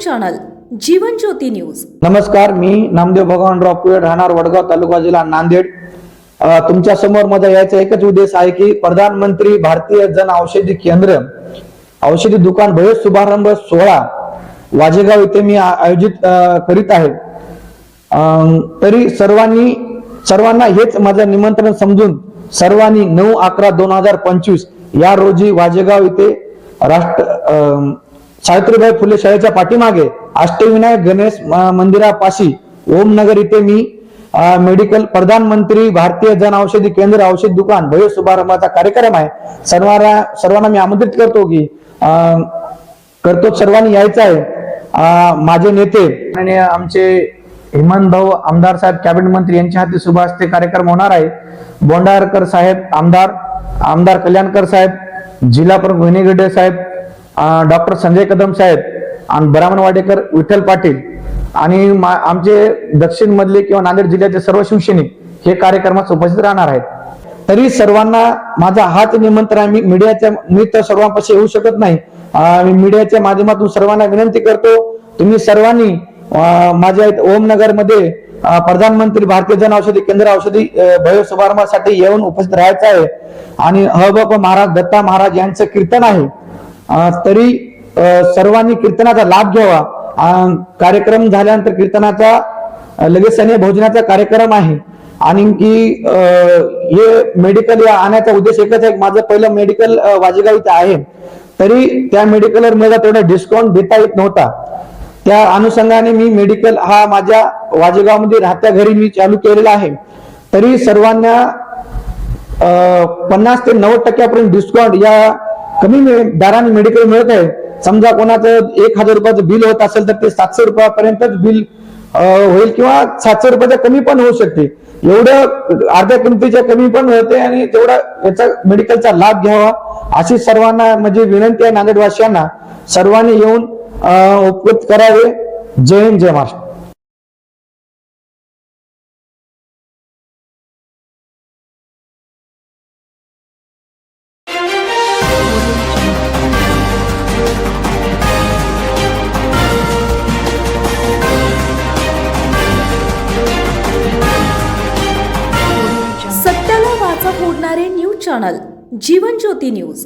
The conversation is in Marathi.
Channel Jeevan Jyoti news. नमस्कार मी नामदेव भगवानराव कुळे राहणार वडगाव तालुका जिल्हा नांदेड. तुमच्यासमोर माझा यायचा एकच उद्देश आहे की प्रधानमंत्री भारतीय जन औषधी केंद्र औषधी दुकान भय शुभारंभ सोहळा वाजेगाव इथे मी आयोजित करीत आहे. अं, तरी सर्वांनी सर्वांना हेच माझं निमंत्रण समजून सर्वांनी नऊ अकरा दोन हजार पंचवीस या रोजी वाजेगाव इथे राष्ट्र अं, सावित्रीबाई फुले शाळेच्या पाठीमागे अष्टविनायक गणेश मंदिरापाशी ओमनगर इथे मी मेडिकल प्रधानमंत्री भारतीय जन औषधी केंद्र औषध दुकान भव्य शुभारंभाचा कार्यक्रम आहे. सर्वांना सर्वांना मी आमंत्रित करतो की करतो सर्वांनी यायचं आहे. माझे नेते आणि आमचे हेमंत भाऊ आमदार साहेब कॅबिनेट मंत्री यांच्या हाती सुभाष ते कार्यक्रम होणार आहे. बोंडारकर साहेब आमदार आमदार कल्याणकर साहेब जिल्हा प्रमुख वहिनीगड्डे साहेब डॉक्टर संजय कदम साहेब आणि ब्राह्मणवाडेकर विठ्ठल पाटील आणि मा- आमचे दक्षिण मधले किंवा नांदेड जिल्ह्याचे सर्व शिवसैनिक हे कार्यक्रमात उपस्थित राहणार आहेत. तरी सर्वांना माझा हाच निमंत्रण आहे. मी मीडियाच्या मी तर सर्वांपाशी येऊ शकत नाही. मी मीडियाच्या माध्यमातून सर्वांना विनंती करतो तुम्ही सर्वांनी माझ्या ओमनगरमध्ये प्रधानमंत्री भारतीय जन औषधी केंद्र औषधी अं, शुभारंभासाठी येऊन उपस्थित राहायचं आहे. आणि हब महाराज दत्ता महाराज यांचं कीर्तन आहे. तरी सर्वांनी कीर्तनाचा लाभ घ्यावा. कार्यक्रम झाल्यानंतर कीर्तनाचा लगेच आणि भोजनाचा कार्यक्रम आहे. आणि की हे मेडिकल या आणण्याचा उद्देश एकच आहे. माझं पहिलं मेडिकल वाजेगाव इथं आहे. तरी त्या मेडिकलवर मला तेवढा डिस्काउंट देता येत नव्हता. त्या अनुषंगाने मी मेडिकल हा माझ्या वाजेगावमध्ये राहत्या घरी मी चालू केलेला आहे. तरी सर्वांना पन्नास ते नव्वद टक्क्यापर्यंत डिस्काउंट या कमी दराने मेडिकल मिळत आहे. समजा कोणाचं एक हजार रुपयाचं बिल होत असेल तर ते सातशे रुपयापर्यंतच बिल होईल किंवा सातशे रुपयाच्या कमी पण होऊ शकते. एवढं अर्ध्या किमतीच्या कमी पण होते आणि तेवढा याचा मेडिकलचा लाभ घ्यावा. अशी सर्वांना म्हणजे विनंती आहे नांदेडवासियांना. सर्वांनी येऊन उपकृत करावे. जय हिंद जय Maharashtra. फोडणारे news channel Jeevan Jyoti news.